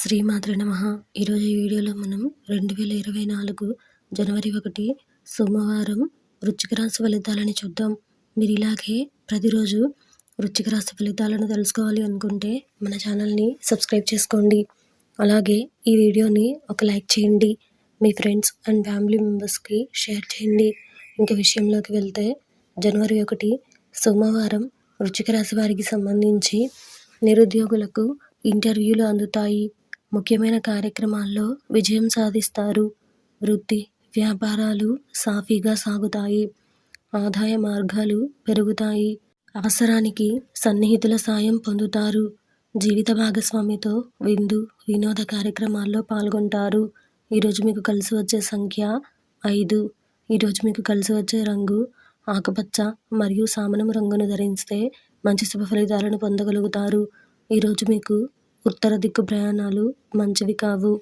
శ్రీమాతృ నమ. ఈరోజు ఈ వీడియోలో మనం రెండు వేల ఇరవై నాలుగు జనవరి ఒకటి సోమవారం వృచ్చిక రాశి ఫలితాలని చూద్దాం. మీరు ఇలాగే ప్రతిరోజు వృచ్చిక రాశి ఫలితాలను తెలుసుకోవాలి అనుకుంటే మన ఛానల్ని సబ్స్క్రైబ్ చేసుకోండి. అలాగే ఈ వీడియోని ఒక లైక్ చేయండి. మీ ఫ్రెండ్స్ అండ్ ఫ్యామిలీ మెంబర్స్కి షేర్ చేయండి. ఇంకా విషయంలోకి వెళ్తే జనవరి ఒకటి సోమవారం వృచ్చిక రాశి వారికి సంబంధించి నిరుద్యోగులకు ఇంటర్వ్యూలు అందుతాయి. ముఖ్యమైన కార్యక్రమాల్లో విజయం సాధిస్తారు. వృత్తి వ్యాపారాలు సాఫీగా సాగుతాయి. ఆదాయ మార్గాలు పెరుగుతాయి. అవసరానికి సన్నిహితుల సాయం పొందుతారు. జీవిత భాగస్వామితో విందు వినోద కార్యక్రమాల్లో పాల్గొంటారు. ఈరోజు మీకు కలిసి వచ్చే సంఖ్య ఐదు. ఈరోజు మీకు కలిసి వచ్చే రంగు ఆకుపచ్చ మరియు సామనం రంగును ధరిస్తే మంచి శుభ ఫలితాలను పొందగలుగుతారు. ఈరోజు మీకు ఉత్తర దిక్కు ప్రయాణాలు మంచివి కావు.